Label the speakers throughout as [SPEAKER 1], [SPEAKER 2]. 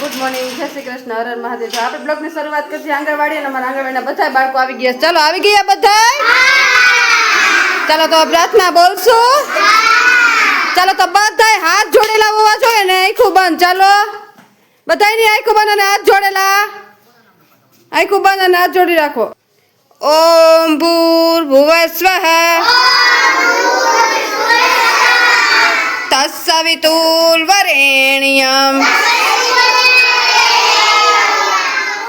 [SPEAKER 1] Good morning જય શ્રી કૃષ્ણ. હર મહાદેવ. તો આપણે બ્લોગની શરૂઆત કરી આંગણવાડી અને અમારા આંગણવાડીના બધા બાળકો આવી ગયા ચાલો, આવી ગયા બધા ચાલો, તો પ્રાર્થના બોલશું. ચાલો, તો બધાય હાથ જોડેલા હોવા જોઈએ ને, આખું બંધ. ચાલો. બધાયની આખું બંધ અને હાથ જોડેલા. આખું બંધ અને હાથ જોડી રાખો. ઓમ ભૂર ભૂર્ભુવ સ્વઃ. તત્સવિતુર્વરેણ્યમ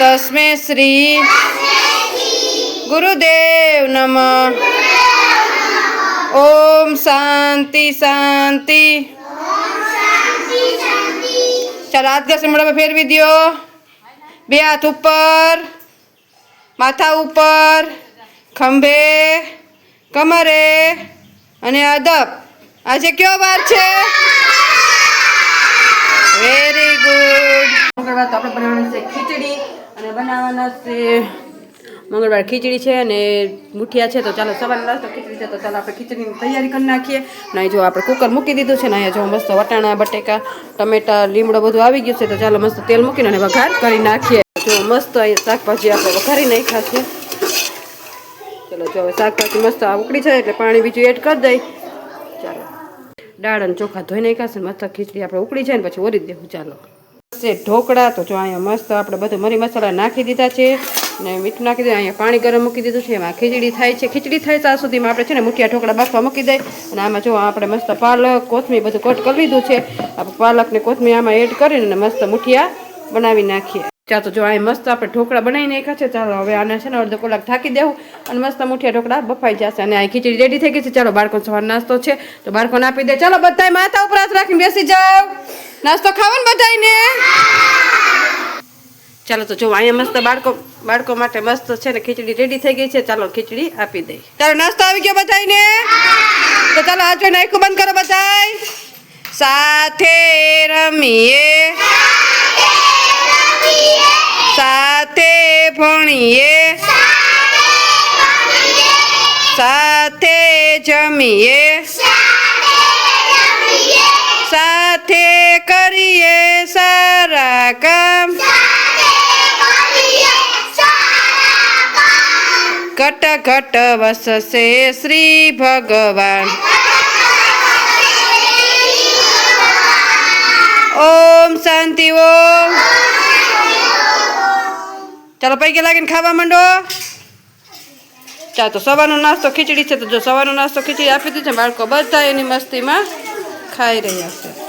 [SPEAKER 1] તસ્મે શ્રી ગુરુદેવ નમ ઓમ શાંતિ શાંતિ ચાલ હાથ ઘસે મોઢામાં ફેરવી દ્યો બે હાથ ઉપર માથા ઉપર ખંભે કમરે અને અદબ. આજે કયો વાર છે? વેરી ગુડ આપણે બનાવવાની છે ખીચડી. અને બનાવવાના છે, મંગળવાર ખીચડી છે અને મુઠિયા છે, તો ચાલો સવારે નાસ્તો, ખીચડી છે, તો ચાલો આપણે ખીચડીની તૈયારી કરી નાખીએ. અને જો આપણે કુકર મૂકી દીધું છે ને અહીંયા જો મસ્ત વટાણા, બટેકા, ટમેટા, લીમડો બધું આવી ગયું છે, તો ચાલો મસ્ત તેલ મૂકીને અને વઘાર કરી નાખીએ. જો મસ્ત અહીંયા શાકભાજી આપણે વઘારી નાખ્યા છે. ચાલો જો શાકભાજી મસ્ત ઉકળી જાય એટલે પાણી બીજું એડ કરી દઈ. ચાલો. દાળ અને ચોખા ધોઈ નાખ્યા છે મસ્ત ખીચડી આપણે ઉકળી જાય ને પછી ઓરી દેવું. ચાલો. છે, ઢોકળા. તો જો અહીંયા મસ્ત આપણે બધું મરી મસાલા નાખી દીધા છે ને મીઠું નાખી દીધું, અહીંયા પાણી ગરમ મૂકી દીધું છે, એમાં ખીચડી થાય છે. ખીચડી થાય ત્યાં સુધીમાં આપણે છે ને મૂઠિયા ઢોકળા બાફવા મૂકી દઈએ અને આમાં જો આપણે મસ્ત પાલક, કોથમીર બધું કટ કરી લીધું છે. પાલક ને કોથમીર આમાં એડ કરીને મસ્ત મૂઠિયા બનાવી નાખીએ. ચાલો તો જો અહીં મસ્ત આપણે ઢોકળા બનાવી નાખ્યા છે. ચાલો હવે આને છે ને અડધો કલાક ઠાકી દેવું અને મસ્ત મુઠિયા ઢોકળા બફાઈ જશે અને આ ખીચડી રેડી થઈ ગઈ છે. ચાલો બાળકો સવાર નાસ્તો છે. તો બાળકોને આપી દે. ચાલો બધા માથા ઉપર હાથ રાખીને બેસી જાઓ. નાસ્તો ખાવાનું બધાને ચાલો તો જો અહીંયા મસ્ત બાળકો બાળકો માટે મસ્ત છે ને ખીચડી રેડી થઈ ગઈ છે. ચાલો ખીચડી આપી દઈ ચાલો નાસ્તો આવી ગયો બધાને તો ચાલો આજે નાખું બંધ કરો બધાય. સાથે રમીએ. સાથે ભણીએ. સાથે જમીએ. સાથે કરીએ સારા કામ. ઘટ ઘટ વસશે શ્રી ભગવાન. ઓમ શાંતિ, ઓમ. ચાલો પૈકી લાગીને ખાવા માંડો. ચાલો, તો સવારનો નાસ્તો ખીચડી છે, તો જો સવારનો નાસ્તો ખીચડી આપી દીધી છે, બાળકો બધા એની મસ્તીમાં ખાઈ રહ્યા છે.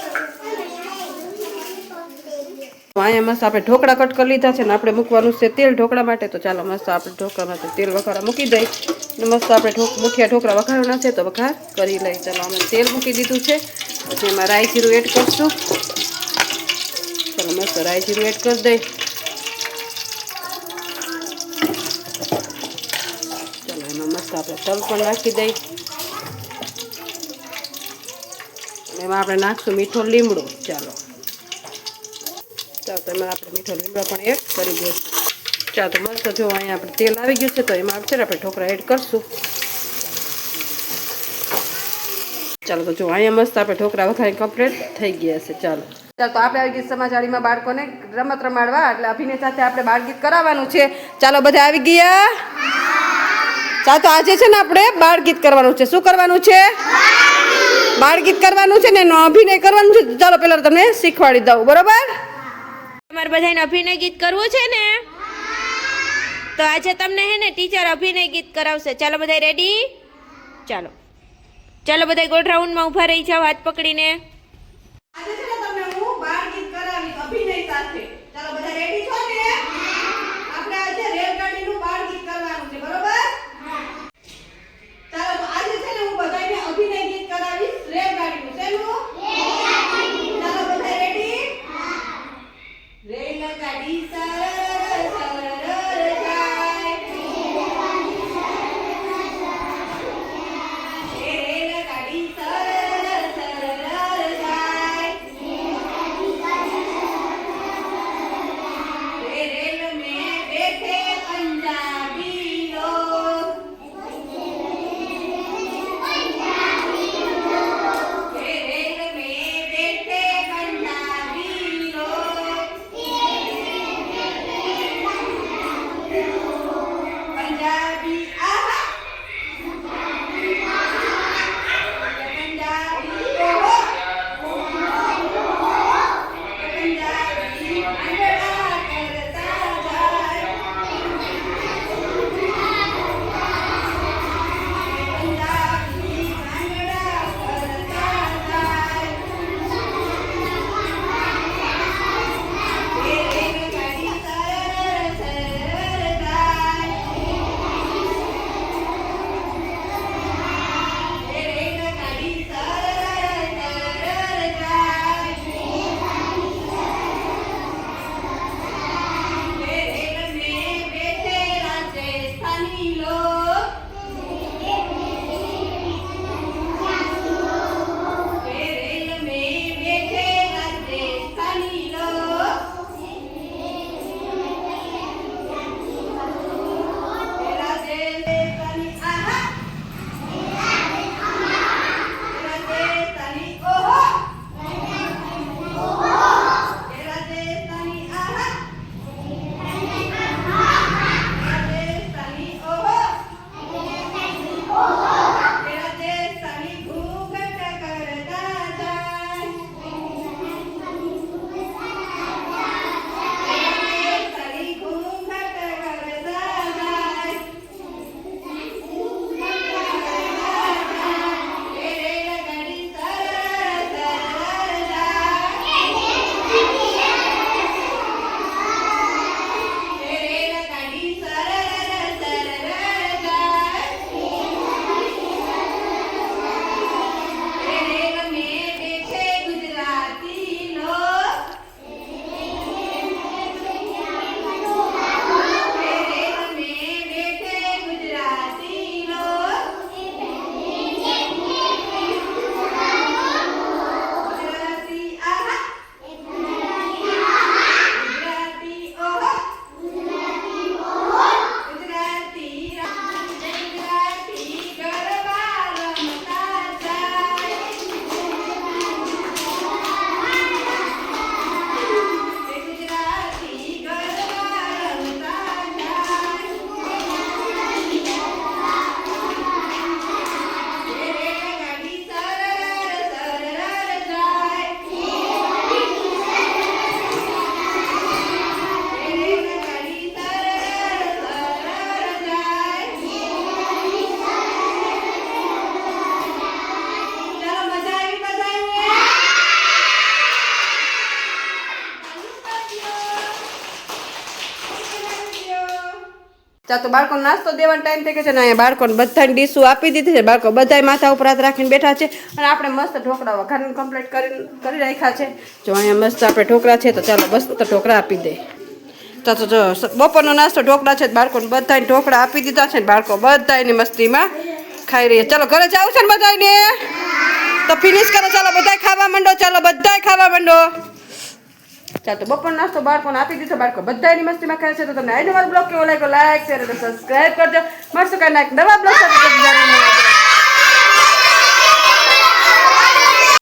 [SPEAKER 1] તો અહીંયા મસ્ત આપણે ઢોકળા કટ કરી લીધા છે ને આપણે મૂકવાનું છે તેલ ઢોકળા માટે. તો ચાલો મસ્ત આપણે ઢોકળા માટે તેલ વઘારા મૂકી દઈ. અને મસ્ત આપણે ઢોક મુઠિયા ઢોકળા વઘારવાના છે તો વઘાર કરી લઈ. ચાલો અમે તેલ મૂકી દીધું છે. પછી એમાં રાઈ એડ કરશું. ચાલો મસ્ત રાઈ એડ કરી દઈ. ચાલો એમાં મસ્ત આપણે તલ પણ નાખી દઈ. એમાં આપણે નાખશું મીઠો લીમડો. ચાલો. એમાં આપણે મીઠો લીમડો પણ એડ કરી દઈશું. ચાલો તો મસ્ત જો અહીંયા આપણે તેલ આવી ગયું છે, તો એમાં આવશે આપણે ઢોકળા એડ કરશું. ચાલો તો જો, અહીંયા મસ્ત આપણે ઢોકળા વઘારી કમ્પ્લીટ થઈ ગયા છે, ચાલો. ચાલો તો આપણે આવી ગઈ સમાચારીમાં બાળકોને રમત રમાડવા, એટલે અભિનય સાથે આપણે બાળગીત કરાવવાનું છે. ચાલો, બધા આવી ગયા? ચાલો તો આજે છે ને આપણે બાળગીત કરવાનું છે. શું કરવાનું છે? બાળગીત કરવાનું છે ને એનો અભિનય કરવાનું છે. ચાલો પેલા તમને શીખવાડી દઉં, બરોબર?
[SPEAKER 2] તમારે બધાને અભિનય ગીત કરવું છે ને? તો આજે તમને હે ને ટીચર અભિનય ગીત કરાવશે. ચાલો બધા રેડી ચાલો. ચાલો બધા ગોળ રાઉન્ડમાં ઊભા રહી જાઓ, હાથ પકડીને.
[SPEAKER 1] ત્યાં તો બાળકોને નાસ્તો દેવાનો ટાઈમ થઈ ગયો છે ને અહીંયા બાળકોને બધાને ડીશું આપી દીધી છે. બાળકો બધાય માથા ઉપર હાથ રાખીને બેઠા છે અને આપણે મસ્ત ઢોકળા વઘારીને કમ્પ્લીટ કરી રાખ્યા છે. જો અહીંયા મસ્ત આપણે ઢોકળા છે તો ચાલો મસ્ત ઢોકળા આપી દે. તો તો જો બપોરનો નાસ્તો ઢોકળા છે બાળકોને બધાને ઢોકળા આપી દીધા છે ને બાળકો બધા મસ્તીમાં ખાઈ રહ્યા ચાલો ઘરે જાવ છે ને બધાને તો ફિનિશ કરો, ચાલો બધાય ખાવા માંડો, ચાલો બધાય ખાવા માંડો. ચાલો તો બપોર નાસ્તો બાળકોને આપી દીધો, બાળકો બધા એની મસ્તીમાં ખાય છે. તો તમને આઈ નવા બ્લોગ કેવો લાગ્યો લાઈક શેર અને સબસ્ક્રાઈબ કરજો. મળશું કાંઈ નવા બ્લોગ સાથે.